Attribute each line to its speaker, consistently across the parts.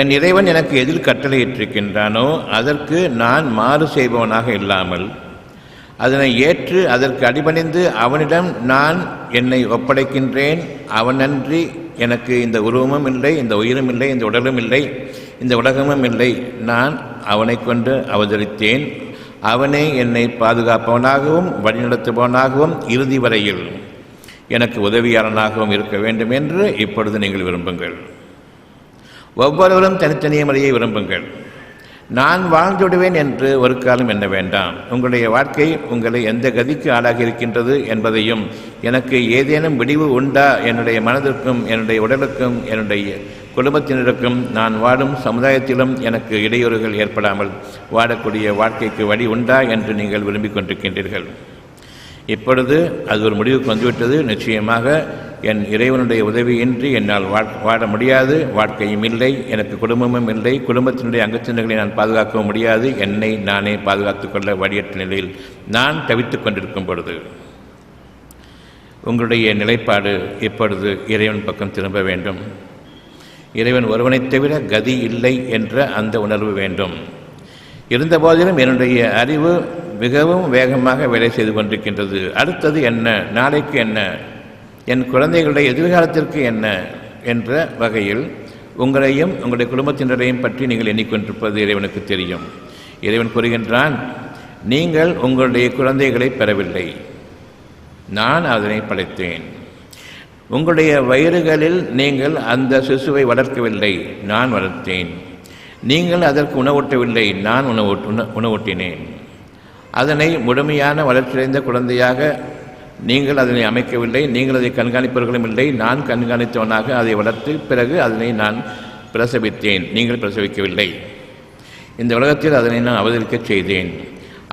Speaker 1: என் இறைவன் எனக்கு எதில் கட்டளையிட்டிருக்கின்றானோ அதற்கு நான் மாறு செய்பவனாக இல்லாமல் அதனை ஏற்று அதற்கு அடிபணிந்து அவனிடம் நான் என்னை ஒப்படைக்கின்றேன். அவனன்றி எனக்கு இந்த உருவமும் இல்லை இந்த உயிரும் இல்லை இந்த உடலும் இல்லை இந்த உலகமும் இல்லை. நான் அவனை கொண்டு அவதரித்தேன். அவனே என்னை பாதுகாப்பவனாகவும் வழிநடத்துபவனாகவும் இறுதி வரையில் எனக்கு உதவியாளனாகவும் இருக்க வேண்டும் என்று இப்பொழுது நீங்கள் விரும்புங்கள். ஒவ்வொருவரும் தனித்தனிய முறையை விரும்புங்கள். நான் வாழ்ந்து விடுவேன் என்று ஒரு காலம் என்ன வேண்டாம். உங்களுடைய வாழ்க்கை உங்களை எந்த கதிக்கு ஆளாக இருக்கின்றது என்பதையும் எனக்கு ஏதேனும் விடிவு உண்டா என்னுடைய மனதிற்கும் என்னுடைய உடலுக்கும் என்னுடைய குடும்பத்தினருக்கும் நான் வாழும் சமுதாயத்திலும் எனக்கு இடையூறுகள் ஏற்படாமல் வாழக்கூடிய வாழ்க்கைக்கு வழி உண்டா என்று நீங்கள் விரும்பிக் கொண்டிருக்கின்றீர்கள். இப்பொழுது அது ஒரு முடிவுக்கு வந்துவிட்டது. நிச்சயமாக என் இறைவனுடைய உதவியின்றி என்னால் வா முடியாது வாழ்க்கையும் இல்லை எனக்கு குடும்பமும் இல்லை குடும்பத்தினுடைய அங்கத்தினர்களை நான் பாதுகாக்கவும் முடியாது என்னை நானே பாதுகாத்துக் கொள்ள வழியற்ற நிலையில் நான் தவித்துக் கொண்டிருக்கும் பொழுது. உங்களுடைய நிலைப்பாடு இப்பொழுது இறைவன் பக்கம் திரும்ப வேண்டும். இறைவன் ஒருவனைத் தவிர கதி இல்லை என்ற அந்த உணர்வு வேண்டும். இருந்தபோதிலும் என்னுடைய அறிவு மிகவும் வேகமாக வேலை செய்து கொண்டிருக்கின்றது. அடுத்தது என்ன? நாளைக்கு என்ன? என் குழந்தைகளுடைய எதிர்காலத்திற்கு என்ன என்ற வகையில் உங்களையும் உங்களுடைய குடும்பத்தினரையும் பற்றி நீங்கள் எண்ணிக்கொண்டிருப்பது இறைவனுக்கு தெரியும். இறைவன் கூறுகின்றான் நீங்கள் உங்களுடைய குழந்தைகளை பெறவில்லை. நான் அதனை படைத்தேன். உங்களுடைய வயிறுகளில் நீங்கள் அந்த சிசுவை வளர்க்கவில்லை. நான் வளர்த்தேன். நீங்கள் அதற்கு உணவூட்டவில்லை. நான் உணவு உணவூட்டினேன். அதனை முழுமையான வளர்ச்சியடைந்த குழந்தையாக நீங்கள் அதனை அமைக்கவில்லை நீங்கள் அதை கண்காணிப்பவர்களும் இல்லை நான் கண்காணித்தவனாக அதை வளர்த்து பிறகு அதனை நான் பிரசவித்தேன் நீங்கள் பிரசவிக்கவில்லை. இந்த உலகத்தில் அதனை நான் அவதரிக்கச் செய்தேன்.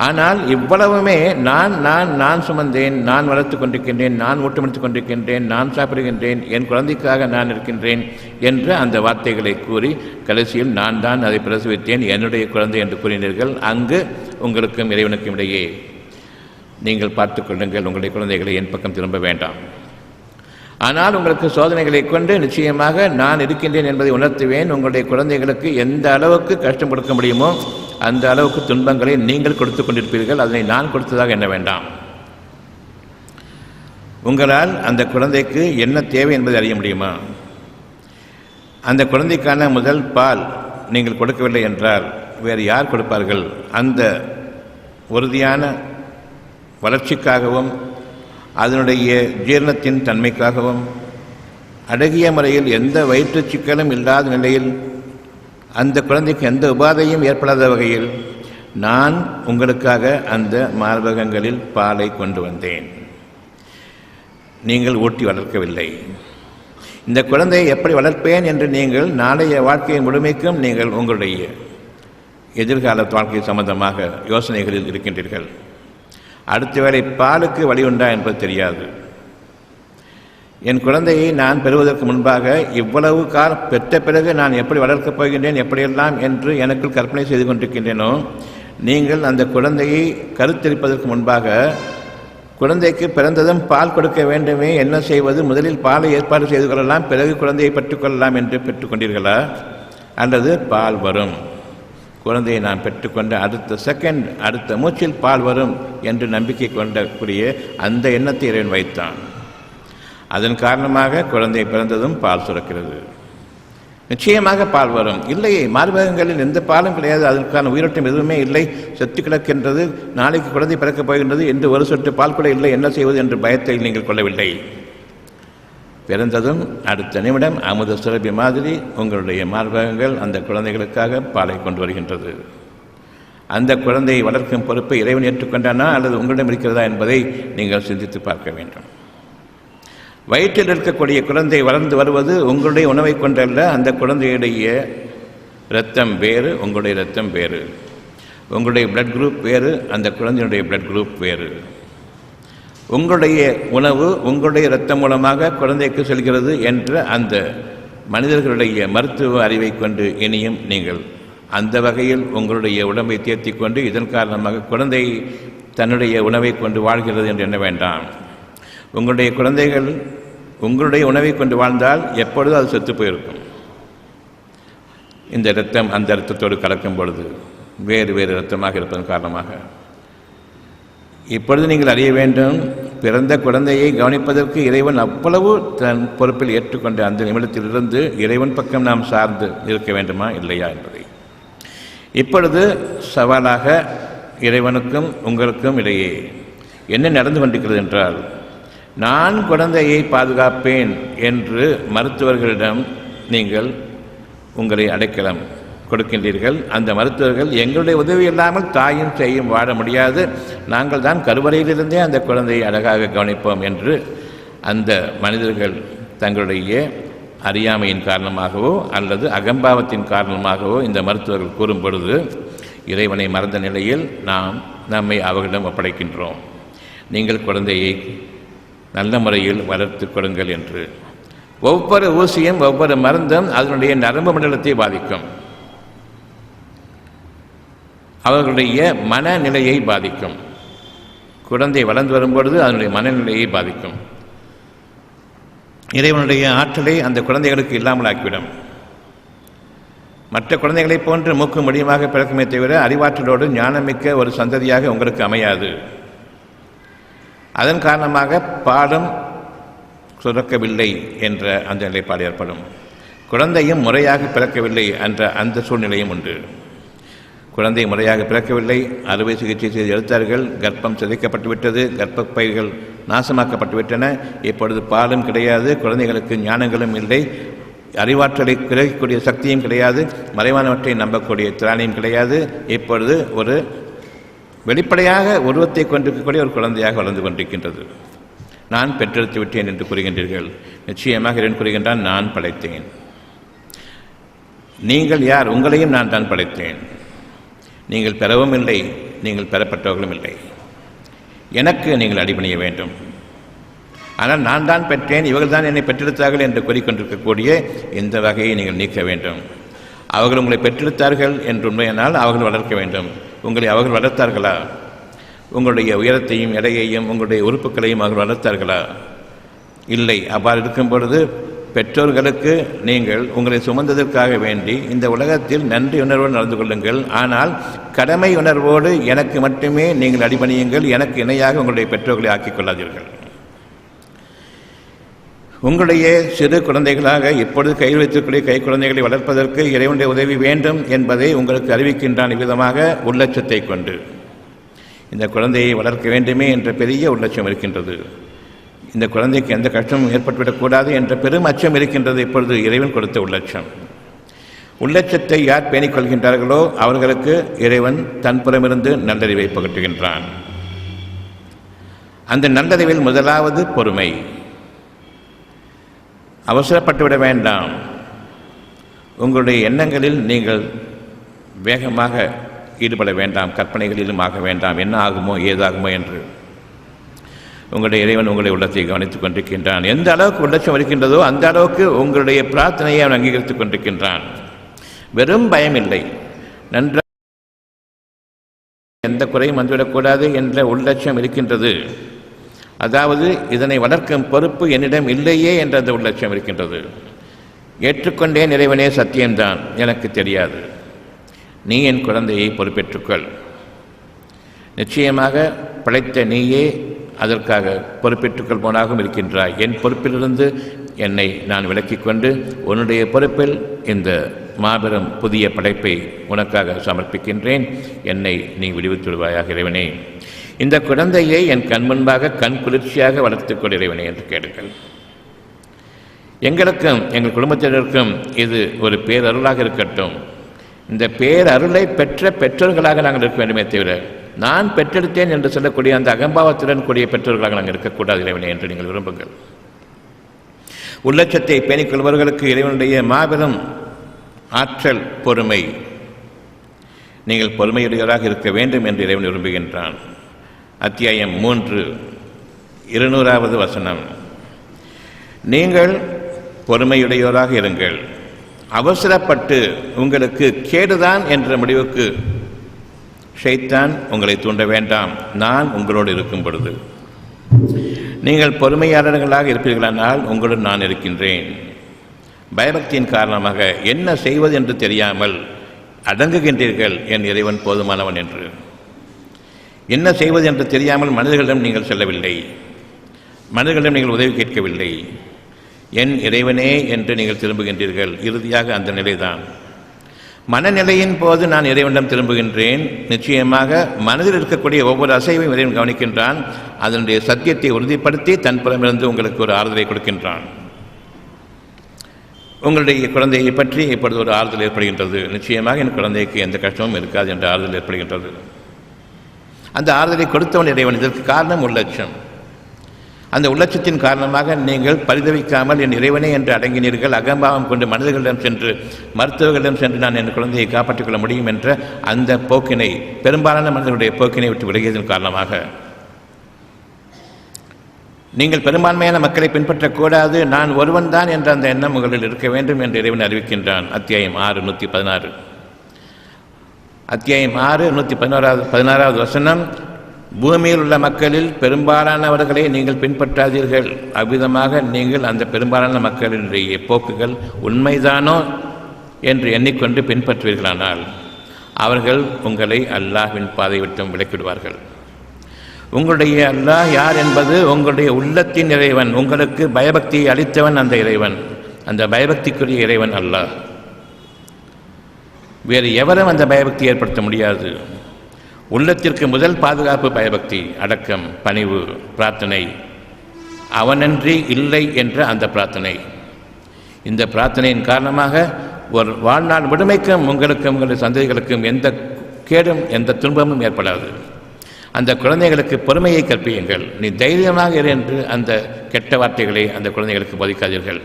Speaker 1: ஆனால் இவ்வளவுமே நான் நான் நான் சுமந்தேன் நான் வளர்த்து கொண்டிருக்கின்றேன் நான் ஊட்டமளித்துக் கொண்டிருக்கின்றேன் நான் சாப்பிடுகின்றேன் என் குழந்தைக்காக நான் இருக்கின்றேன் என்ற அந்த வார்த்தைகளை கூறி கடைசியில் நான் தான் அதை பிரசவித்தேன் என்னுடைய குழந்தை என்று கூறினீர்கள் அங்கு உங்களுக்கும் இறைவனுக்கும் இடையே. நீங்கள் பார்த்து கொள்ளுங்கள். உங்களுடைய குழந்தைகளை என் பக்கம் திரும்ப வேண்டாம். ஆனால் உங்களுக்கு சோதனைகளை கொண்டு நிச்சயமாக நான் இருக்கின்றேன் என்பதை உணர்த்துவேன். உங்களுடைய குழந்தைகளுக்கு எந்த அளவுக்கு கஷ்டம் கொடுக்க முடியுமோ அந்த அளவுக்கு துன்பங்களை நீங்கள் கொடுத்து கொண்டிருப்பீர்கள். அதனை நான் கொடுத்ததாக எண்ண வேண்டாம். உங்களால் அந்த குழந்தைக்கு என்ன தேவை என்பதை அறிய முடியுமா? அந்த குழந்தைக்கான முதல் பால் நீங்கள் கொடுக்கவில்லை என்றால் வேறு யார் கொடுப்பார்கள்? அந்த உறுதியான வளர்ச்சிக்காகவும் அதனுடைய ஜீரணத்தின் தன்மைக்காகவும் அழகிய முறையில் எந்த வயிற்று சிக்கலும் இல்லாத நிலையில் அந்த குழந்தைக்கு எந்த உபாதையும் ஏற்படாத வகையில் நான் உங்களுக்காக அந்த மார்பகங்களில் பாலை கொண்டு வந்தேன். நீங்கள் ஊட்டி வளர்க்கவில்லை. இந்த குழந்தையை எப்படி வளர்ப்பேன் என்று நீங்கள் நாளைய வாழ்க்கையை முழுமைக்கும் நீங்கள் உங்களுடைய எதிர்கால வாழ்க்கை சம்பந்தமாக யோசனைகளில் இருக்கின்றீர்கள். அடுத்த வேளை பாலுக்கு வழி உண்டா என்பது தெரியாது. என் குழந்தையை நான் பெறுவதற்கு முன்பாக இவ்வளவு கால் பெற்ற பிறகு நான் எப்படி வளர்க்கப் போகின்றேன் எப்படியெல்லாம் என்று எனக்குள் கற்பனை செய்து கொண்டிருக்கின்றேனோ நீங்கள் அந்த குழந்தையை கருத்தரிப்பதற்கு முன்பாக குழந்தைக்கு பிறந்ததும் பால் கொடுக்க வேண்டுமே என்ன செய்வது முதலில் பாலை ஏற்பாடு செய்து கொள்ளலாம் பிறகு குழந்தையை பெற்றுக்கொள்ளலாம் என்று பெற்றுக்கொண்டீர்களா அல்லது பால் வரும். குழந்தையை நான் பெற்றுக்கொண்ட அடுத்த செகண்ட் அடுத்த மூச்சில் பால் வரும் என்று நம்பிக்கை கொண்டக்கூடிய அந்த எண்ணத்தை இறைவன் வைத்தான். அதன் காரணமாக குழந்தை பிறந்ததும் பால் சுரக்கிறது. நிச்சயமாக பால் வரும். இல்லை மார்பகங்களில் எந்த பாலும் கிடையாது. அதற்கான உயிரோட்டம் எதுவுமே இல்லை. செத்து கிடக்கின்றது நாளைக்கு குழந்தை பிறக்கப் போகின்றது என்று ஒரு சொட்டு பால் கூட இல்லை. என்ன செய்வது என்று பயத்தை நீங்கள் கொள்ளவில்லை. பிறந்ததும் அடுத்த நிமிடம் அமுத சுரபி மாதிரி உங்களுடைய மார்பகங்கள் அந்த குழந்தைகளுக்காக பாலை கொண்டு வருகின்றது. அந்த குழந்தையை வளர்க்கும் பொறுப்பை இறைவன் ஏற்றுக்கொண்டானா அல்லது உங்களிடம் இருக்கிறதா என்பதை நீங்கள் சிந்தித்து பார்க்க வேண்டும். வயிற்றில் இருக்கக்கூடிய குழந்தை வளர்ந்து வருவது உங்களுடைய உணவை கொண்டல்ல அந்த குழந்தையுடைய இரத்தம் வேறு உங்களுடைய இரத்தம் வேறு. உங்களுடைய பிளட் குரூப் வேறு அந்த குழந்தையுடைய பிளட் குரூப் வேறு. உங்களுடைய உணவு உங்களுடைய இரத்தம் மூலமாக குழந்தைக்கு செல்கிறது என்ற அந்த மனிதர்களுடைய மருத்துவ அறிவை கொண்டு இனியும் நீங்கள் அந்த வகையில் உங்களுடைய உடம்பை தேர்த்தி கொண்டு இதன் காரணமாக குழந்தை தன்னுடைய உணவை கொண்டு வாழ்கிறது என்று எண்ண வேண்டாம். உங்களுடைய குழந்தைகள் உங்களுடைய உணவை கொண்டு வாழ்ந்தால் எப்பொழுதும் அது செத்து போயிருக்கும். இந்த இரத்தம் அந்த இரத்தத்தோடு கலக்கும் பொழுது வேறு வேறு இரத்தமாக இருப்பதன் காரணமாக இப்பொழுது நீங்கள் அறிய வேண்டும் பிறந்த குழந்தையை கவனிப்பதற்கு இறைவன் அவ்வளவு தன் பொறுப்பில் ஏற்றுக்கொண்ட அந்த நிமிடத்திலிருந்து இறைவன் பக்கம் நாம் சார்ந்து இருக்க வேண்டுமா இல்லையா என்பதை. இப்பொழுது சவாலாக இறைவனுக்கும் உங்களுக்கும் இடையே என்ன நடந்து கொண்டிருக்கிறது என்றால் நான் குழந்தையை பாதுகாப்பேன் என்று மருத்துவர்களிடம் நீங்கள் உங்களை அடைக்கலம். கொடுக்கின்றீர்கள். அந்த மருத்துவர்கள் எங்களுடைய உதவி இல்லாமல் தாயும் செய்யும் வாழ முடியாது. நாங்கள் தான் கருவறையிலிருந்தே அந்த குழந்தையை அழகாக கவனிப்போம் என்று அந்த மனிதர்கள் தங்களுடைய அறியாமையின் காரணமாகவோ அல்லது அகம்பாவத்தின் காரணமாகவோ இந்த மருத்துவர்கள் கூறும் பொழுது இறைவனை மறந்த நிலையில் நாம் நம்மை அவர்களிடம் ஒப்படைக்கின்றோம். நீங்கள் குழந்தையை நல்ல முறையில் வளர்த்து கொடுங்கள் என்று. ஒவ்வொரு ஊசியும் ஒவ்வொரு மருந்தும் அதனுடைய நரம்பு மண்டலத்தை பாதிக்கும். அவர்களுடைய மனநிலையை பாதிக்கும். குழந்தை வளர்ந்து வரும்பொழுது அதனுடைய மனநிலையை பாதிக்கும். இறைவனுடைய ஆற்றலை அந்த குழந்தைகளுக்கு இல்லாமல் ஆக்கிவிடும் மற்ற குழந்தைகளைப் போன்று மூக்கு முடியுமாக பிறக்குமே தவிர அறிவாற்றலோடு ஞானமிக்க ஒரு சந்ததியாக உங்களுக்கு அமையாது. அதன் காரணமாக பாடம் சுரக்கவில்லை என்ற அந்த நிலைப்பாடு ஏற்படும். குழந்தையும் முறையாக பிறக்கவில்லை என்ற அந்த சூழ்நிலையும் உண்டு. குழந்தை முறையாக பிறக்கவில்லை. அறுவை சிகிச்சை செய்து எடுத்தார்கள் கர்ப்பம் சிதைக்கப்பட்டுவிட்டது. கர்ப்பப்பயிர்கள் நாசமாக்கப்பட்டுவிட்டன. இப்பொழுது பாலும் கிடையாது குழந்தைகளுக்கு ஞானங்களும் இல்லை. அறிவாற்றலை கிரகிக்கக்கூடிய சக்தியும் கிடையாது. மறைவானவற்றை நம்பக்கூடிய திராணியும் கிடையாது. இப்பொழுது ஒரு வெளிப்படையாக உருவத்தை கொண்டிருக்கக்கூடிய ஒரு குழந்தையாக வளர்ந்து கொண்டிருக்கின்றது. நான் பெற்றெடுத்து விட்டேன் என்று கூறுகின்றீர்கள். நிச்சயமாக இறைவன் கூறுகின்றான் நான் படைத்தேன். நீங்கள் யார்? உங்களையும் நான் தான் படைத்தேன். நீங்கள் பெறவும் இல்லை நீங்கள் பெறப்பட்டவர்களும் இல்லை. எனக்கு நீங்கள் அடிபணிய வேண்டும். ஆனால் நான் தான் பெற்றேன் இவர்கள் தான் என்னை பெற்றெடுத்தார்கள் என்று கூறிக்கொண்டிருக்கக்கூடிய இந்த வகையை நீங்கள் நீக்க வேண்டும். அவர்கள் உங்களை பெற்றெடுத்தார்கள் என்று உண்மையானால் அவர்கள் வளர்க்க வேண்டும். உங்களை அவர்கள் வளர்த்தார்களா? உங்களுடைய உயரத்தையும் எடையையும் உங்களுடைய உறுப்புகளையும் அவர்கள் வளர்த்தார்களா? இல்லை. அவ்வாறு இருக்கும் பொழுது பெற்றோர்களுக்கு நீங்கள் உங்களை சுமந்ததற்காக வேண்டி இந்த உலகத்தில் நன்றி உணர்வோடு நடந்து கொள்ளுங்கள். ஆனால் கடமை உணர்வோடு எனக்கு மட்டுமே நீங்கள் அடிபணியுங்கள். எனக்கு இணையாக உங்களுடைய பெற்றோர்களை ஆக்கிக் கொள்ளாதீர்கள். உங்களுடைய சிறு குழந்தைகளாக இப்பொழுது கையில் வைத்திருக்கக்கூடிய கை குழந்தைகளை வளர்ப்பதற்கு இறைவனுடைய உதவி வேண்டும் என்பதை உங்களுக்கு அறிவிக்கின்றான் விதமாக உள்ளட்சத்தை கொண்டு இந்த குழந்தையை வளர்க்க வேண்டுமே என்ற பெரிய உள்ளட்சம் இருக்கின்றது. இந்த குழந்தைக்கு எந்த கஷ்டமும் ஏற்பட்டுவிடக்கூடாது என்ற பெரும் அச்சம் இருக்கின்றது இப்பொழுது இறைவன் கொடுத்த உள்ளட்சம். உள்ளட்சத்தை யார் பேணிக் கொள்கின்றார்களோ அவர்களுக்கு இறைவன் தன்புறமிருந்து நல்லறிவை புகட்டுகின்றான். அந்த நல்லறிவில் முதலாவது பொறுமை. அவசரப்பட்டுவிட வேண்டாம். உங்களுடைய எண்ணங்களில் நீங்கள் வேகமாக ஈடுபட வேண்டாம் கற்பனைகளிலும் ஆக வேண்டாம் என்ன ஆகுமோ ஏதாகுமோ என்று. உங்களுடைய இறைவன் உங்களுடைய உள்ளத்தை கவனித்துக் கொண்டிருக்கின்றான். எந்த அளவுக்கு உள்ளட்சம் இருக்கின்றதோ அந்த அளவுக்கு உங்களுடைய பிரார்த்தனையை அவன் அங்கீகரித்துக் கொண்டிருக்கின்றான். வெறும் பயம் இல்லை. நன்றாக எந்த குறையும் வந்துவிடக்கூடாது என்ற உள்ளட்சம் இருக்கின்றது. அதாவது இதனை வளர்க்கும் பொறுப்பு என்னிடம் இல்லையே என்ற அந்த உள்ளட்சம் இருக்கின்றது. ஏற்றுக்கொண்டேன் இறைவனே சத்தியம்தான் எனக்கு தெரியாது. நீ என் குழந்தையை பொறுப்பேற்றுக்கொள். நிச்சயமாக படைத்த நீயே அதற்காக பொறுப்பேற்றுக் கொள்பவனாகவும் இருக்கின்றாய். என் பொறுப்பிலிருந்து என்னை நான் விலக்கிக் கொண்டு உன்னுடைய பொறுப்பில் இந்த மாபெரும் புதிய படைப்பை உனக்காக சமர்ப்பிக்கின்றேன். என்னை நீ விடுவித்து விடுவாயாக இறைவனே. இந்த குழந்தையை என் கண் முன்பாக கண் குளிர்ச்சியாக வளர்த்துக்கொள் இறைவனே என்று கேளுங்கள் எங்களுக்கும் எங்கள் குடும்பத்தினருக்கும் இது ஒரு பேரருளாக இருக்கட்டும். இந்த பேரருளை பெற்ற பெற்றோர்களாக நாங்கள் இருக்க வேண்டுமே தவிர நான் பெற்றெடுத்தேன் என்று சொல்லக்கூடிய அந்த அகம்பாவத்துடன் கூடிய பெற்றோர்களாக நாங்கள் இருக்கக்கூடாது இறைவனை என்று நீங்கள் விரும்புங்கள். உள்ளட்சத்தை பேணிக் கொள்பவர்களுக்கு இறைவனுடைய மாபெரும் ஆற்றல் பொறுமை. நீங்கள் பொறுமையுடையவராக இருக்க வேண்டும் என்று இறைவன் விரும்புகின்றான். அத்தியாயம் மூன்று இருநூறாவது வசனம். நீங்கள் பொறுமையுடையோராக இருங்கள். அவசரப்பட்டு உங்களுக்கு கேடுதான் என்ற முடிவுக்கு ஷைத்தான் உங்களை தூண்ட வேண்டாம். நான் உங்களோடு இருக்கும் பொழுது. நீங்கள் பொறுமையாளர்களாக இருப்பீர்களானால் உங்களுடன் நான் இருக்கின்றேன். பயபக்தியின் காரணமாக என்ன செய்வது என்று தெரியாமல் அடங்குகின்றீர்கள் என் இறைவன் போதுமானவன் என்று. என்ன செய்வது என்று தெரியாமல் மனிதர்களிடம் நீங்கள் செல்லவில்லை. மனிதர்களிடம் நீங்கள் உதவி கேட்கவில்லை. என் இறைவனே என்று நீங்கள் திரும்புகின்றீர்கள். இறுதியாக அந்த நிலைதான். மனநிலையின் போது நான் இறைவனிடம் திரும்புகின்றேன். நிச்சயமாக மனதில் இருக்கக்கூடிய ஒவ்வொரு அசைவையும் இறைவன் கவனிக்கின்றான். அதனுடைய சத்தியத்தை உறுதிப்படுத்தி தன் புறமிருந்து உங்களுக்கு ஒரு ஆறுதலை கொடுக்கின்றான். உங்களுடைய குழந்தையை பற்றி இப்பொழுது ஒரு ஆறுதல் ஏற்படுகின்றது. நிச்சயமாக என் குழந்தைக்கு எந்த கஷ்டமும் இருக்காது என்ற ஆறுதல் ஏற்படுகின்றது. அந்த ஆறுதலை கொடுத்தவன் இறைவன். இதற்கு காரணம் உள்ளட்சம் அந்த உள்ளட்சத்தின் காரணமாக நீங்கள் பரிதவிக்காமல் என் இறைவனே என்று அடங்கினீர்கள் அகம்பாவம் கொண்டு மனிதர்களிடம் சென்று மருத்துவர்களிடம் சென்று நான் என் குழந்தையை காப்பாற்றிக் கொள்ள முடியும் என்ற அந்த போக்கினை பெரும்பாலான மனிதர்களுடைய போக்கினை விட்டு விலகியதன் காரணமாக. நீங்கள் பெரும்பான்மையான மக்களை பின்பற்றக்கூடாது நான் ஒருவன் தான் என்ற அந்த எண்ணம் உங்களில் இருக்க வேண்டும் என்று இறைவன் அறிவிக்கின்றான். அத்தியாயம் ஆறு நூற்றி பதினாறு. அத்தியாயம் ஆறு நூற்றி பதினோராவது பதினாறாவது வசனம் பூமியில் உள்ள மக்களில் பெரும்பாலானவர்களை நீங்கள் பின்பற்றாதீர்கள். அவ்விதமாக நீங்கள் அந்த பெரும்பாலான மக்களினுடைய போக்குகள் உண்மைதானோ என்று எண்ணிக்கொண்டு பின்பற்றுவீர்களானால் அவர்கள் உங்களை அல்லாஹ்வின் பாதை விட்டும் விலக்கிவிடுவார்கள். உங்களுடைய அல்லாஹ் யார் என்பது உங்களுடைய உள்ளத்தின் இறைவன் உங்களுக்கு பயபக்தியை அளித்தவன் அந்த இறைவன் அந்த பயபக்திக்குரிய இறைவன் அல்லாஹ். வேறு எவரும் அந்த பயபக்தி ஏற்படுத்த முடியாது. உள்ளத்திற்கு முதல் பாதுகாப்பு பயபக்தி அடக்கம் பணிவு பிரார்த்தனை. அவனன்றி இல்லை என்ற அந்த பிரார்த்தனை. இந்த பிரார்த்தனையின் காரணமாக ஒரு வாழ்நாள் விடுமைக்கும் உங்களுக்கும் உங்களுடைய சந்ததிகளுக்கும் எந்த கேடும் எந்த துன்பமும் ஏற்படாது. அந்த குழந்தைகளுக்கு பொறுமையை கற்பியுங்கள். நீ தைரியமாக இரு என்று அந்த கெட்ட வார்த்தைகளை அந்த குழந்தைகளுக்கு போதிக்காதீர்கள்.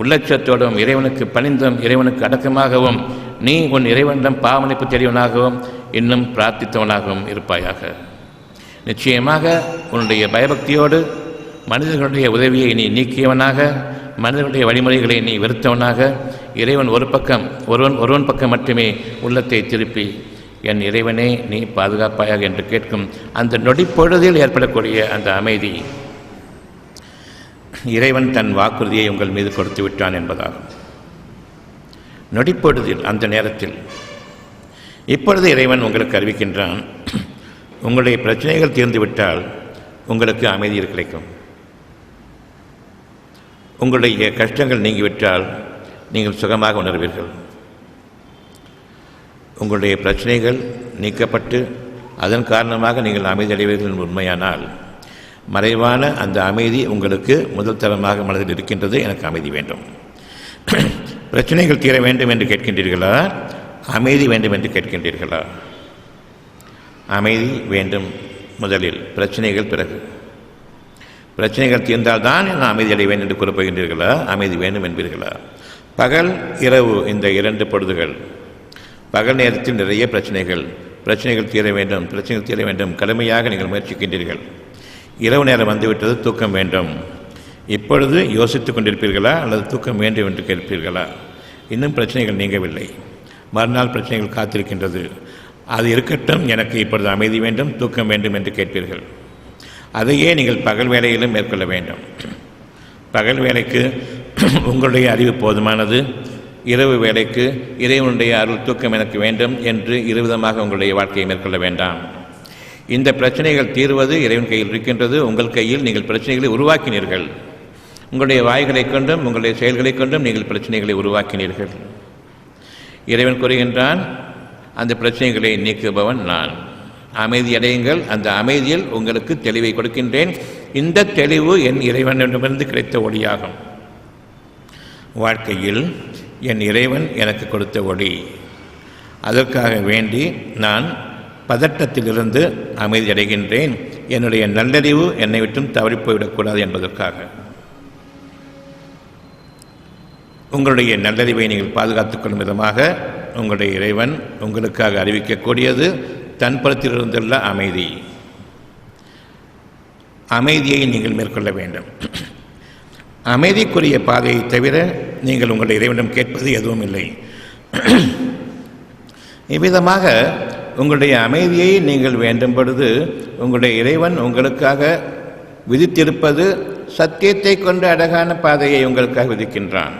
Speaker 1: உள்ளட்சத்தோடும் இறைவனுக்கு பணிந்தும் இறைவனுக்கு அடக்கமாகவும் நீ உன் இறைவனிடம் பாவனைப்பு தெரியவனாகவும் இன்னும் பிரார்த்தித்தவனாகவும் இருப்பாயாக. நிச்சயமாக உன்னுடைய பயபக்தியோடு மனிதர்களுடைய உதவியை நீ நீக்கியவனாக மனிதர்களுடைய வழிமுறைகளை நீ வெறுத்தவனாக இறைவன் ஒரு பக்கம் ஒருவன் ஒருவன் பக்கம் மட்டுமே உள்ளத்தை திருப்பி என் இறைவனே நீ பாதுகாப்பாயாக என்று கேட்கும் அந்த நொடிப்பொழுதில் ஏற்படக்கூடிய அந்த அமைதி. இறைவன் தன் வாக்குறுதியை உங்கள் மீது கொடுத்து விட்டான் என்பதாகும். நொடிப்பொழுதில் அந்த நேரத்தில் இப்பொழுது இறைவன் உங்களுக்கு அறிவிக்கின்றான் உங்களுடைய பிரச்சனைகள் தீர்ந்துவிட்டால் உங்களுக்கு அமைதி கிடைக்கும். உங்களுடைய கஷ்டங்கள் நீங்கிவிட்டால் நீங்கள் சுகமாக உணர்வீர்கள். உங்களுடைய பிரச்சனைகள் நீக்கப்பட்டு அதன் காரணமாக நீங்கள் அமைதியடைவீர்கள் உண்மையானால் மறைவான அந்த அமைதி உங்களுக்கு முதல் தரமாக மனதில் இருக்கின்றது எனக்கு அமைதி வேண்டும். பிரச்சனைகள் தீர வேண்டும் என்று கேட்கின்றீர்களா? அமைதி வேண்டும் என்று கேட்கின்றீர்களா? அமைதி வேண்டும் முதலில். பிரச்சனைகள் பிறகு. பிரச்சனைகள் தீர்ந்தால்தான் நான் அமைதி அடைவேன் என்று குறிப்பிடுகின்றீர்களா அமைதி வேண்டும் என்பீர்களா? பகல் இரவு இந்த இரண்டு பொழுதுகள். பகல் நேரத்தில் நிறைய பிரச்சனைகள். பிரச்சனைகள் தீர வேண்டும். பிரச்சனைகள் தீர வேண்டும். கடுமையாக நீங்கள் முயற்சிக்கின்றீர்கள். இரவு நேரம் வந்துவிட்டது தூக்கம் வேண்டும். இப்பொழுது யோசித்துக் கொண்டிருப்பீர்களா அல்லது தூக்கம் வேண்டும் என்று கேட்பீர்களா? இன்னும் பிரச்சனைகள் நீங்கவில்லை. மறுநாள் பிரச்சனைகள் காத்திருக்கின்றது. அது இருக்கட்டும் எனக்கு இப்பொழுது அமைதி வேண்டும் தூக்கம் வேண்டும் என்று கேட்பீர்கள். அதையே நீங்கள் பகல் வேலையிலும் மேற்கொள்ள வேண்டும். பகல் வேலைக்கு உங்களுடைய அறிவு போதுமானது. இரவு வேலைக்கு இறைவனுடைய அருள் தூக்கம் எனக்கு வேண்டும் என்று இருவிதமாக உங்களுடைய வாழ்க்கையை மேற்கொள்ள வேண்டாம். இந்த பிரச்சனைகள் தீர்வது இறைவன் கையில் இருக்கின்றது. உங்கள் கையில் நீங்கள் பிரச்சனைகளை உருவாக்கினீர்கள். உங்களுடைய வாய்களைக் கொண்டும் உங்களுடைய செயல்களைக் கொண்டும் நீங்கள் பிரச்சனைகளை உருவாக்கினீர்கள். இறைவன் கூறுகின்றான் அந்த பிரச்சனைகளை நீக்குபவன் நான். அமைதி அடையுங்கள். அந்த அமைதியில் உங்களுக்கு தெளிவை கொடுக்கின்றேன். இந்த தெளிவு என் இறைவனிடமிருந்து கிடைத்த ஒளியாகும். வாழ்க்கையில் என் இறைவன் எனக்கு கொடுத்த ஒளி. அதற்காக வேண்டி நான் பதட்டத்திலிருந்து அமைதியடைகின்றேன். என்னுடைய நல்லறிவு என்னை விட்டும் தவறிப்போய்விடக்கூடாது என்பதற்காக. உங்களுடைய நல்லறிவை நீங்கள் பாதுகாத்துக் கொள்ளும் விதமாக உங்களுடைய இறைவன் உங்களுக்காக அறிவிக்கக்கூடியது தன்புறத்திலிருந்துள்ள அமைதி. அமைதியை நீங்கள் மேற்கொள்ள வேண்டும். அமைதிக்குரிய பாதையை தவிர நீங்கள் உங்களுடைய இறைவனிடம் கேட்பது எதுவும் இல்லை. இவ்விதமாக உங்களுடைய அமைதியை நீங்கள் வேண்டும் பொழுது உங்களுடைய இறைவன் உங்களுக்காக விதித்திருப்பது சத்தியத்தை கொண்டு அழகான பாதையை உங்களுக்காக விதிக்கின்றான்.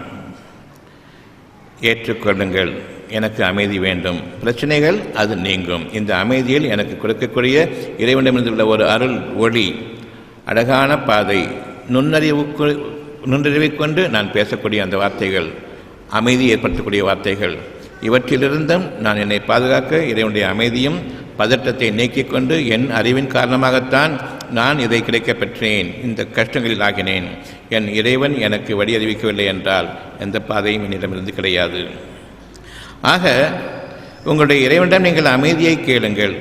Speaker 1: ஏற்றுக்கொள்ளுங்கள். எனக்கு அமைதி வேண்டும். பிரச்சனைகள் அது நீங்கும். இந்த அமைதியில் எனக்கு கொடுக்கக்கூடிய இறைவனிடமிருந்துள்ள ஒரு அருள் ஒளி அழகான பாதை நுண்ணறிவுக்கு நுண்ணறிவை கொண்டு நான் பேசக்கூடிய அந்த வார்த்தைகள் அமைதி ஏற்படுத்தக்கூடிய வார்த்தைகள் இவற்றிலிருந்தும் நான் என்னை பாதுகாக்க இறைவனுடைய அமைதியும் பதட்டத்தை நீக்கிக் கொண்டு என் அறிவின் காரணமாகத்தான் நான் இதை கிடைக்கப் பெற்றேன். இந்த கஷ்டங்களில் ஆகினேன். என் இறைவன் எனக்கு வழி அறிவிக்கவில்லை என்றால் எந்த பாதையும் என்னிடமிருந்து கிடையாது. ஆக உங்களுடைய இறைவனிடம் நீங்கள் அமைதியை கேளுங்கள்.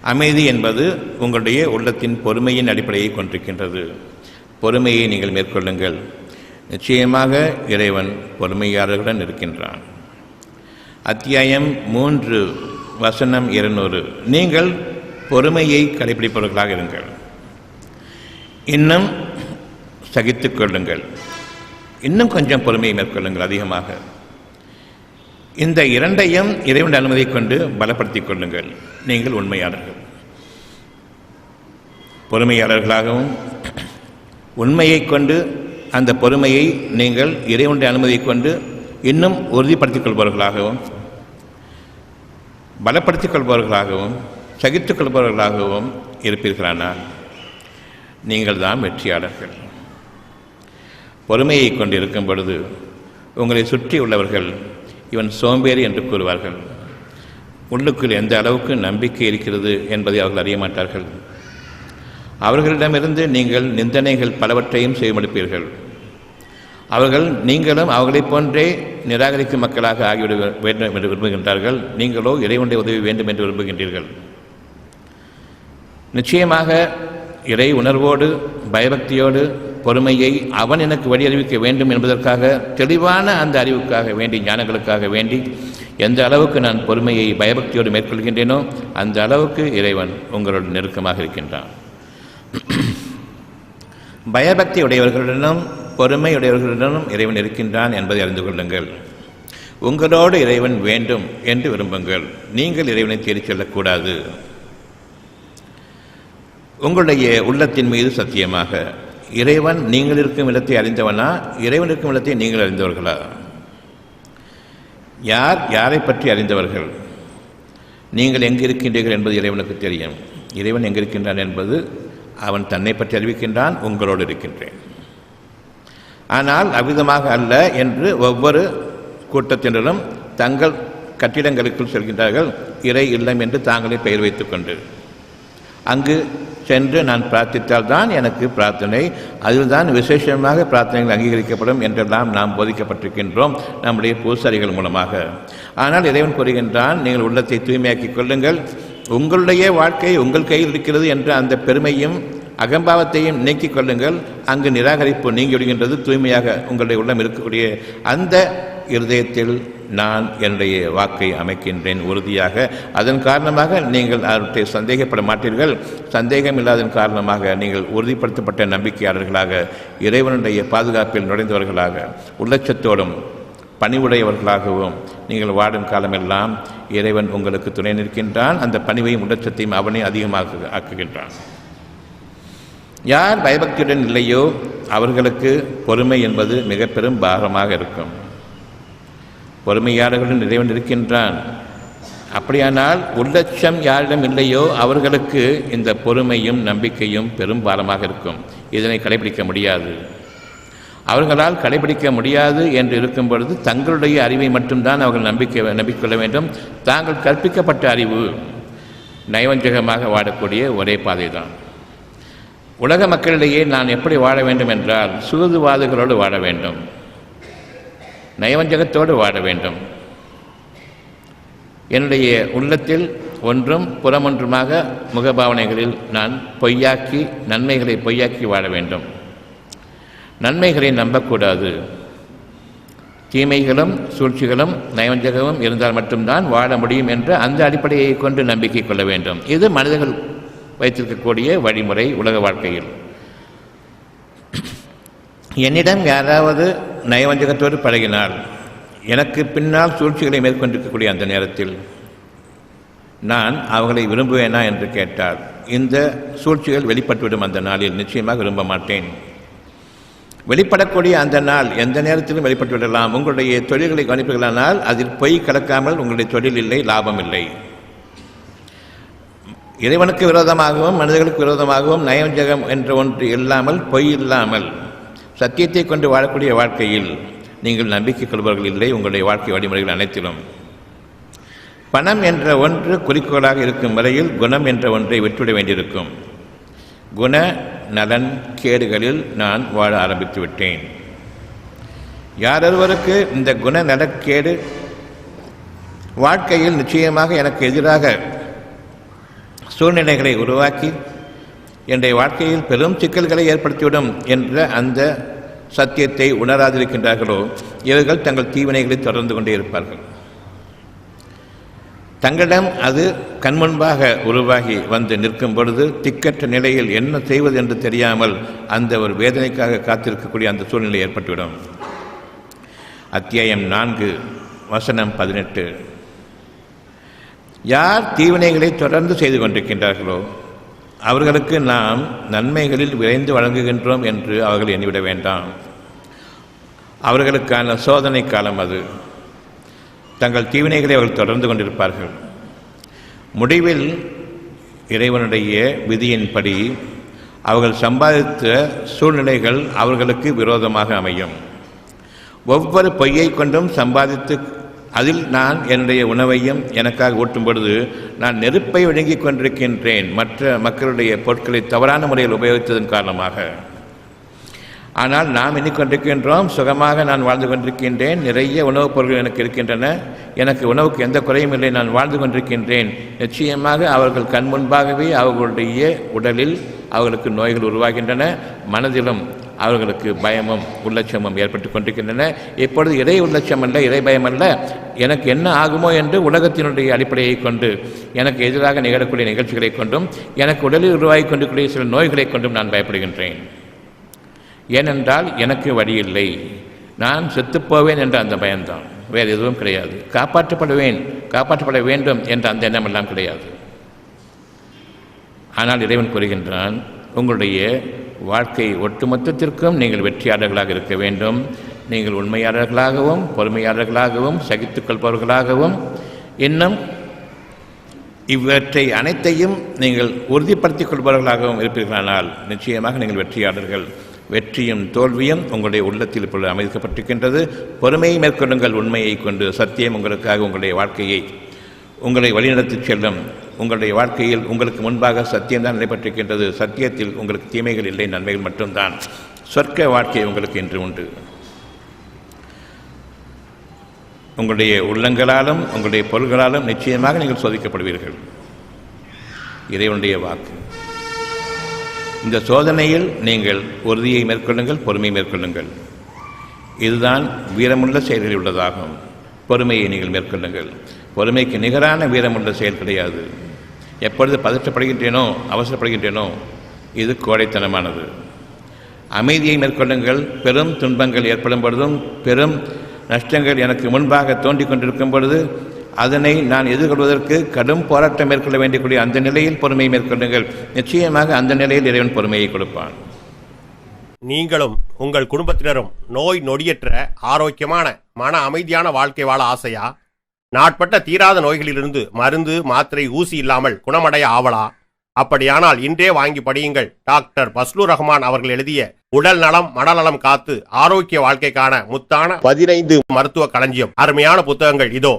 Speaker 1: அமைதி என்பது உங்களுடைய உள்ளத்தின் பொறுமையின் அடிப்படையை கொண்டிருக்கின்றது. பொறுமையை நீங்கள் மேற்கொள்ளுங்கள். நிச்சயமாக இறைவன் பொறுமையாளர்களுடன் இருக்கின்றான். அத்தியாயம் மூன்று வசனம் இருநூறு. நீங்கள் பொறுமையை கடைபிடிப்பவர்களாக இருங்கள். இன்னும் சகித்துக் கொள்ளுங்கள். இன்னும் கொஞ்சம் பொறுமையை மேற்கொள்ளுங்கள் அதிகமாக. இந்த இரண்டையும் இறைவன் அனுமதி கொண்டு பலப்படுத்திக் கொள்ளுங்கள். நீங்கள் உண்மையாளர்கள். பொறுமையாளர்களாகவும் உண்மையை கொண்டு அந்த பொறுமையை நீங்கள் இறைவனுடைய அனுமதியை கொண்டு இன்னும் உறுதிப்படுத்திக் கொள்பவர்களாகவும் பலப்படுத்திக் கொள்பவர்களாகவும் சகித்துக் கொள்பவர்களாகவும் இருப்பீர்களானால் நீங்கள் தான் வெற்றியாளர்கள். பொறுமையை கொண்டு இருக்கும் பொழுது உங்களை சுற்றி உள்ளவர்கள் இவன் சோம்பேறி என்று கூறுவார்கள். உள்ளுக்குள் எந்த அளவுக்கு நம்பிக்கை இருக்கிறது என்பதை அவர்கள் அறிய மாட்டார்கள். அவர்களிடமிருந்து நீங்கள் நிந்தனைகள் பலவற்றையும் செய்யமடுப்பீர்கள் அவர்கள் நீங்களும் அவர்களைப் போன்றே நிராகரிக்கும் மக்களாக ஆகிவிட வேண்டும் என்று விரும்புகின்றார்கள். நீங்களோ இறைவனுடைய உதவி வேண்டும் என்று விரும்புகின்றீர்கள். நிச்சயமாக இறை உணர்வோடு பயபக்தியோடு பொறுமையை அவன் எனக்கு வழி அறிவிக்க வேண்டும் என்பதற்காக தெளிவான அந்த அறிவுக்காக வேண்டி ஞானங்களுக்காக வேண்டி எந்த அளவுக்கு நான் பொறுமையை பயபக்தியோடு மேற்கொள்கின்றேனோ அந்த அளவுக்கு இறைவன் உங்களோடு நெருக்கமாக இருக்கின்றான். பயபக்தி உடையவர்களிடனும் பொறுமையுடையவர்களிடம் இறைவன் இருக்கின்றான் என்பதை அறிந்து கொள்ளுங்கள். உங்களோடு இறைவன் வேண்டும் என்று விரும்புங்கள். நீங்கள் இறைவனை தேடிச் செல்லக்கூடாது. உங்களுடைய உள்ளத்தின் மீது சத்தியமாக இறைவன் நீங்கள் இருக்கும் இடத்தை அறிந்தவனா இறைவன் இருக்கும் இடத்தை நீங்கள் அறிந்தவர்களா? யார் யாரை பற்றி அறிந்தவர்கள்? நீங்கள் எங்கு இருக்கின்றீர்கள் என்பது இறைவனுக்கு தெரியும். இறைவன் எங்கு இருக்கின்றான் என்பது அவன் தன்னை பற்றி அறிவிக்கின்றான் உங்களோடு இருக்கின்றேன். ஆனால் அவ்விதமாக அல்ல என்று ஒவ்வொரு கூட்டத்தினரும் தங்கள் கட்டிடங்களுக்குள் செல்கின்றார்கள். இறை இல்லம் என்று தாங்களே பெயர் வைத்துக்கொண்டு அங்கு சென்று நான் பிரார்த்தித்தால் தான் எனக்கு பிரார்த்தனை. அதில்தான் விசேஷமாக பிரார்த்தனைகள் அங்கீகரிக்கப்படும் என்றெல்லாம் நாம் போதிக்கப்பட்டிருக்கின்றோம் நம்முடைய பூசாரிகள் மூலமாக. ஆனால் இறைவன் கூறுகின்றான் நீங்கள் உள்ளத்தை தூய்மையாக்கிக் கொள்ளுங்கள். உங்களுடைய வாழ்க்கை உங்கள் கையில் இருக்கிறது என்ற அந்த பெருமையும் அகம்பாவத்தையும் நீக்கிக் கொள்ளுங்கள். அங்கு நிராகரிப்பு நீங்கிவிடுகின்றது. தூய்மையாக உங்களுடைய உள்ளம் இருக்கக்கூடிய அந்த இருதயத்தில் நான் என்னுடைய வாக்கை அமைக்கின்றேன் உறுதியாக. அதன் காரணமாக நீங்கள் அவற்றை சந்தேகப்பட மாட்டீர்கள். சந்தேகம் இல்லாதன் காரணமாக நீங்கள் உறுதிப்படுத்தப்பட்ட நம்பிக்கையாளர்களாக இறைவனுடைய பாதுகாப்பில் நுழைந்தவர்களாக உள்ளச்சத்தோடும் பணிவுடையவர்களாகவும் நீங்கள் வாடும் காலமெல்லாம் இறைவன் உங்களுக்கு துணை நிற்கின்றான். அந்த பணிவையும் உள்ளச்சத்தையும் அவனே அதிகமாக ஆக்குகின்றான். யார் பயபக்தியுடன் இல்லையோ அவர்களுக்கு பொறுமை என்பது மிக பெரும் பாரமாக இருக்கும். பொறுமையாளர்களுடன் இறைவன் இருக்கின்றான். அப்படியானால் உள்ளட்சம் யாரிடம் இல்லையோ அவர்களுக்கு இந்த பொறுமையும் நம்பிக்கையும் பெரும் பாரமாக இருக்கும். இதனை கடைபிடிக்க முடியாது. அவர்களால் கடைபிடிக்க முடியாது என்று இருக்கும் பொழுது தங்களுடைய அறிவை மட்டும்தான் அவர்கள் நம்பிக்கை நம்பிக்கொள்ள வேண்டும். தாங்கள் கற்பிக்கப்பட்ட அறிவு நயவஞ்சகமாக வாடக்கூடிய ஒரே பாதை தான் உலக மக்களிடையே நான் எப்படி வாழ வேண்டும் என்றால் சூதுவாதுகளோடு வாழ வேண்டும். நயவஞ்சகத்தோடு வாழ வேண்டும். என்னுடைய உள்ளத்தில் ஒன்றும் புறமொன்றுமாக முகபாவனைகளில் நான் பொய்யாக்கி நன்மைகளை பொய்யாக்கி வாழ வேண்டும். நன்மைகளை நம்பக்கூடாது. தீமைகளும் சூழ்ச்சிகளும் நயவஞ்சகமும் இருந்தால் மட்டும்தான் வாழ முடியும் என்ற அந்த அடிப்படையை கொண்டு நம்பிக்கை கொள்ள வேண்டும். இது மனிதர்கள் வைத்திருக்கக்கூடிய வழிமுறை உலக வாழ்க்கையில். என்னிடம் யாராவது நயவஞ்சகத்தோடு பழகினால் எனக்கு பின்னால் சூழ்ச்சிகளை மேற்கொண்டிருக்கக்கூடிய அந்த நேரத்தில் நான் அவர்களை விரும்புவேனா என்று கேட்டால் இந்த சூழ்ச்சிகள் வெளிப்பட்டுவிடும் அந்த நாளில் நிச்சயமாக விரும்ப மாட்டேன். வெளிப்படக்கூடிய அந்த நாள் எந்த நேரத்திலும் வெளிப்பட்டு விடலாம் உங்களுடைய தொழில்களை கவனிப்பீர்களானால் அதில் பொய் கலக்காமல் உங்களுடைய தொழில் இல்லை லாபம் இல்லை. இறைவனுக்கு விரோதமாகவும் மனிதர்களுக்கு விரோதமாகவும் நயவஞ்சகம் என்ற ஒன்று இல்லாமல் பொய் இல்லாமல் சத்தியத்தை கொண்டு வாழக்கூடிய வாழ்க்கையில் நீங்கள் நம்பிக்கை கொள்பவர்கள் இல்லை. உங்களுடைய வாழ்க்கை வழிமுறைகள் அனைத்திலும். பணம் என்ற ஒன்று குறிக்கோளாக இருக்கும் வரையில் குணம் என்ற ஒன்றை விட்டுவிட வேண்டியிருக்கும். குண நலன் கேடுகளில் நான் வாழ ஆரம்பித்து விட்டேன். யாரொருவருக்கு இந்த குண நலக்கேடு வாழ்க்கையில் நிச்சயமாக எனக்கு எதிராக சூழ்நிலைகளை உருவாக்கி என்னுடைய வாழ்க்கையில் பெரும் சிக்கல்களை ஏற்படுத்திவிடும் என்ற அந்த சத்தியத்தை உணராதிருக்கின்றார்களோ இவர்கள் தங்கள் தீவினைகளை தொடர்ந்து கொண்டே இருப்பார்கள். தங்களிடம் அது கண்முன்பாக உருவாகி வந்து நிற்கும் பொழுது திக்கற்ற நிலையில் என்ன செய்வது என்று தெரியாமல் அந்த ஒரு வேதனைக்காக காத்திருக்கக்கூடிய அந்த சூழ்நிலை ஏற்பட்டுவிடும். அத்தியாயம் நான்கு வசனம் பதினெட்டு. யார் தீவினைகளை தொடர்ந்து செய்து கொண்டிருக்கின்றார்களோ அவர்களுக்கு நாம் நன்மைகளில் விரைந்து வழங்குகின்றோம் என்று அவர்கள் எண்ணிவிட வேண்டாம். அவர்களுக்கான சோதனை காலம் அது. தங்கள் தீவினைகளை அவர்கள் தொடர்ந்து கொண்டிருப்பார்கள். முடிவில் இறைவனுடைய விதியின்படி அவர்கள் சம்பாதித்த சூழ்நிலைகள் அவர்களுக்கு விரோதமாக அமையும். ஒவ்வொரு பொய்யை கொண்டும் சம்பாதித்து அதில் நான் என்னுடைய உணவையும் எனக்காக ஊட்டும் பொழுது நான் நெருப்பை விழுங்கிக் கொண்டிருக்கின்றேன். மற்ற மக்களுடைய பொருட்களை தவறான முறையில் உபயோகித்ததன் காரணமாக. ஆனால் நாம் எண்ணிக்கொண்டிருக்கின்றோம் சுகமாக நான் வாழ்ந்து கொண்டிருக்கின்றேன். நிறைய உணவுப் பொருட்கள் எனக்கு இருக்கின்றன. எனக்கு உணவுக்கு எந்த குறையும் இல்லை. நான் வாழ்ந்து கொண்டிருக்கின்றேன். நிச்சயமாக அவர்கள் கண் முன்பாகவே அவர்களுடைய உடலில் அவர்களுக்கு நோய்கள் உருவாகின்றன. மனதிலும் அவர்களுக்கு பயமும் உள்ளட்சமும் ஏற்பட்டு கொண்டிருக்கின்றன. இப்பொழுது இறை உள்ளட்சம் அல்ல இறை பயம் அல்ல? எனக்கு என்ன ஆகுமோ என்று உலகத்தினுடைய அடிப்படையை கொண்டு எனக்கு எதிராக நிகழக்கூடிய நிகழ்ச்சிகளை கொண்டும் எனக்கு உடலில் உருவாகி கொண்டிருக்கூடிய சில நோய்களை கொண்டும் நான் பயப்படுகின்றேன். ஏனென்றால் எனக்கு வழி இல்லை. நான் செத்துப்போவேன் என்ற அந்த பயம்தான். வேறு எதுவும் கிடையாது. காப்பாற்றப்படுவேன் காப்பாற்றப்பட வேண்டும் என்ற அந்த எண்ணம் எல்லாம் கிடையாது. ஆனால் இறைவன் கூறுகின்றான் உங்களுடைய வாழ்க்கை ஒட்டுமொத்தத்திற்கும் நீங்கள் வெற்றியாளர்களாக இருக்க வேண்டும். நீங்கள் உண்மையாளர்களாகவும் பொறுமையாளர்களாகவும் சகித்துக்கொள்பவர்களாகவும். இன்னும் இவற்றை அனைத்தையும் நீங்கள் உறுதிப்படுத்திக் கொள்பவர்களாகவும் இருப்பீர்களானால் நிச்சயமாக நீங்கள் வெற்றியாளர்கள். வெற்றியும் தோல்வியும் உங்களுடைய உள்ளத்தில் இப்பொழுது அமைக்கப்பட்டிருக்கின்றது. பொறுமையை மேற்கொள்ளுங்கள் உண்மையை கொண்டு சத்தியம் உங்களுக்காக உங்களுடைய வாழ்க்கையை உங்களை வழிநடத்திச் செல்லும். உங்களுடைய வாழ்க்கையில் உங்களுக்கு முன்பாக சத்தியம்தான் நடைபெற்றிருக்கின்றது. சத்தியத்தில் உங்களுக்கு தீமைகள் இல்லை நன்மைகள் மட்டும்தான். சொர்க்க வாழ்க்கை உங்களுக்கு இன்று உண்டு. உங்களுடைய உள்ளங்களாலும் உங்களுடைய பொருள்களாலும் நிச்சயமாக நீங்கள் சோதிக்கப்படுவீர்கள். இறைவனுடைய வாக்கு. இந்த சோதனையில் நீங்கள் உறுதியை மேற்கொள்ளுங்கள் பொறுமையை மேற்கொள்ளுங்கள். இதுதான் வீரமுள்ள செயல்களில் உள்ளதாகும். பொறுமையை நீங்கள் மேற்கொள்ளுங்கள். பொறுமைக்கு நிகரான வீரமுள்ள செயல் கிடையாது. எப்பொழுது பதற்றப்படுகின்றேனோ அவசரப்படுகின்றேனோ இது கோடைத்தனமானது. அமைதியை மேற்கொள்ளுங்கள். பெரும் துன்பங்கள் ஏற்படும் பொழுதும் பெரும் நஷ்டங்கள் எனக்கு முன்பாக தோண்டிக் கொண்டிருக்கும் பொழுது அதனை நான் எதிர்கொள்வதற்கு கடும் போராட்டம் மேற்கொள்ள வேண்டியக்கூடிய அந்த நிலையில் பொறுமையை மேற்கொள்ளுங்கள். நிச்சயமாக அந்த நிலையில் இறைவன் பொறுமையை கொடுப்பான்.
Speaker 2: நீங்களும் உங்கள் குடும்பத்தினரும் நோய் நொடியற்ற ஆரோக்கியமான மன அமைதியான வாழ்க்கை வாழ ஆசையா? நாட்பட்ட தீராத நோய்களிலிருந்து மருந்து மாத்திரை ஊசி இல்லாமல் குணமடைய ஆவலா? அப்படியானால் இன்றே வாங்கி படியுங்கள். டாக்டர் பஸ்லு ரஹ்மான் அவர்கள் எழுதிய உடல் நலம் மனநலம் காத்து ஆரோக்கிய வாழ்க்கைக்கான முத்தான பதினைந்து மருத்துவ களஞ்சியம். அருமையான புத்தகங்கள் இதோ.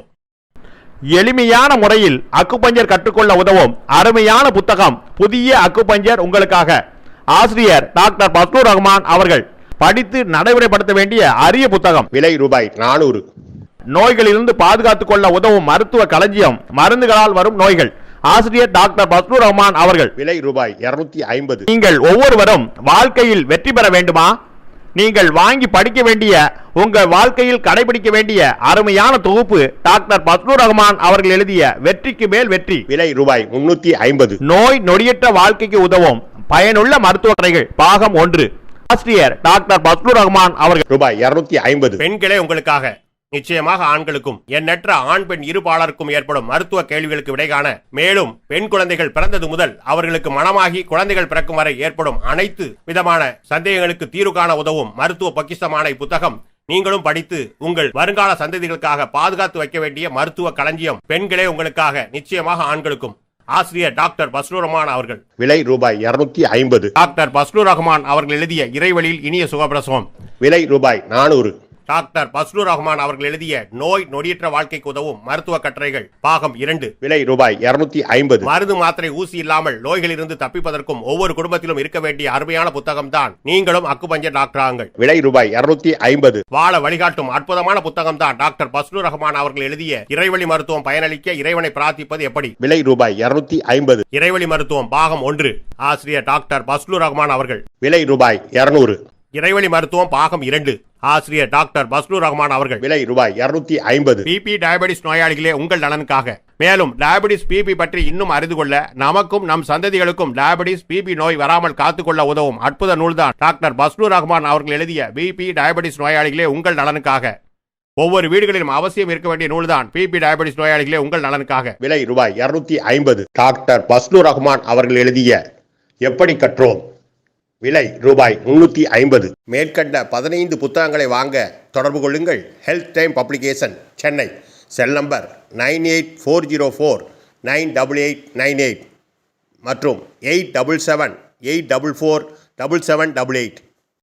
Speaker 3: எளிமையான முறையில் அக்குபஞ்சர் கற்றுக்கொள்ள உதவும் அருமையான புத்தகம் புதிய அக்குபஞ்சர் உங்களுக்காக. ஆசிரியர் டாக்டர் பஸ்லூர் ரஹ்மான் அவர்கள் படித்து நடைமுறைப்படுத்த வேண்டிய அரிய புத்தகம்.
Speaker 2: விலை ரூபாய் நானூறு.
Speaker 3: நோய்களிலிருந்து பாதுகாத்துக் கொள்ள உதவும் மருத்துவ களஞ்சியம் மருந்துகளால் வரும் நோய்கள். ஆசிரியர் டாக்டர் பஸ்லூர் ரஹ்மான் அவர்கள்
Speaker 2: விலை ரூபாய் இருநூத்தி ஐம்பது.
Speaker 3: நீங்கள் ஒவ்வொருவரும் வாழ்க்கையில் வெற்றி பெற வேண்டுமா? நீங்கள் வாங்கி படிக்க வேண்டிய உங்கள் வாழ்க்கையில் கடைபிடிக்க வேண்டிய அருமையான தொகுப்பு டாக்டர் பஸ்லூர் ரஹ்மான் அவர்கள் எழுதிய வெற்றிக்கு மேல் வெற்றி.
Speaker 2: விலை ரூபாய் முன்னூத்தி ஐம்பது.
Speaker 3: நோய் நொடியற்ற வாழ்க்கைக்கு உதவும் பயனுள்ள மருத்துவ கடைகள். பாகம் ஒன்று. ஆசிரியர் டாக்டர் பஸ்லூர் ரஹ்மான் அவர்கள்.
Speaker 2: ரூபாய் இருநூத்தி ஐம்பது. பெண்களே உங்களுக்காக. நிச்சயமாக ஆண்களுக்கும் எண்ணற்ற ஆண் பெண் இருபாலருக்கும் ஏற்படும் மருத்துவ கேள்விகளுக்கு விடை காண மேலும் பெண் குழந்தைகள் பிறந்தது முதல் அவர்களுக்கு மனமாகி குழந்தைகள் பிறக்கும் வரை ஏற்படும் அனைத்து விதமான சந்தேகங்களுக்கு தீர்வு காண உதவும் மருத்துவ பொக்கிஷமான இப்புத்தகம் நீங்களும் படித்து உங்கள் வருங்கால சந்ததிகளுக்காக பாதுகாத்து வைக்க வேண்டிய மருத்துவ களஞ்சியம் பெண்களே உங்களுக்காக நிச்சயமாக ஆண்களுக்கும். ஆசிரியர் டாக்டர் பஸ்லூர் ரஹ்மான் அவர்கள்.
Speaker 4: விலை ரூபாய் இருநூத்தி ஐம்பது.
Speaker 2: டாக்டர் பஸ்லூர் ரஹ்மான் அவர்கள் எழுதிய இறைவழியில் இனிய சுகப்பிரசவம்.
Speaker 4: விலை ரூபாய் நானூறு.
Speaker 2: டாக்டர் பஸ்லூர் ரஹ்மான் அவர்கள் எழுதிய நோய் நொடியற்ற வாழ்க்கைக்கு உதவும் மருத்துவ கட்டுரைகள் பாகம் இரண்டு.
Speaker 4: விலை ரூபாய் இருநூத்தி ஐம்பது.
Speaker 2: மருந்து மாத்திரை ஊசி இல்லாமல் நோய்களிலிருந்து தப்பிப்பதற்கும் ஒவ்வொரு குடும்பத்திலும் இருக்க வேண்டிய அருமையான புத்தகம் தான் நீங்களும் அக்குபஞ்சர் டாக்டர் ஆங்கள்
Speaker 4: விலை ரூபாய் இருநூத்தி ஐம்பது.
Speaker 2: வாழ வழிகாட்டும் அற்புதமான புத்தகம் தான் டாக்டர் பஸ்லூர் ரஹ்மான் அவர்கள் எழுதிய இறைவழி மருத்துவம் பயனளிக்க இறைவனை பிரார்த்திப்பது எப்படி?
Speaker 4: விலை ரூபாய் இருநூத்தி ஐம்பது.
Speaker 2: இறைவழி மருத்துவம் பாகம் ஒன்று. ஆசிரியர் டாக்டர் பஸ்லூர் ரஹ்மான் அவர்கள்.
Speaker 4: விலை ரூபாய் இருநூறு.
Speaker 2: இறைவழி மருத்துவம் பாகம் இரண்டு. ஆசிரியர் டாக்டர் பஸ்லூர் ரஹ்மான் அவர்கள்.
Speaker 4: விலை ரூபாய் இருநூத்தி ஐம்பது.
Speaker 2: பிபி டயபெட்டிஸ் நோயாளிகளே உங்கள் நலனுக்காக. மேலும் டயபெட்டிஸ் பிபி பற்றி இன்னும் அறிந்து கொள்ள நமக்கும் நம் சந்ததிகளுக்கும் டயபெட்டிஸ் பிபி நோய் வராமல் காத்துக்கொள்ள உதவும் அற்புத நூல்தான் டாக்டர் பஸ்லூர் ரஹ்மான் அவர்கள் எழுதிய பிபி டயபெட்டிஸ் நோயாளிகளே உங்கள் நலனுக்காக. ஒவ்வொரு வீடுகளிலும் அவசியம் இருக்க வேண்டிய நூல்தான் பிபி டயபெட்டிஸ் நோயாளிகளே உங்கள் நலனுக்காக.
Speaker 4: விலை ரூபாய் இருநூத்தி ஐம்பது. டாக்டர் பஸ்லு ரஹ்மான் அவர்கள் எழுதிய எப்படி கற்றோம்? விலை ரூபாய் முன்னூத்தி ஐம்பது. மேற்கண்ட பதினைந்து புத்தகங்களை வாங்க தொடர்பு கொள்ளுங்கள். Health time publication Chennai cell number nine eight four zero four nine double eight nine eight மற்றும் eight double seven eight double four double seven double eight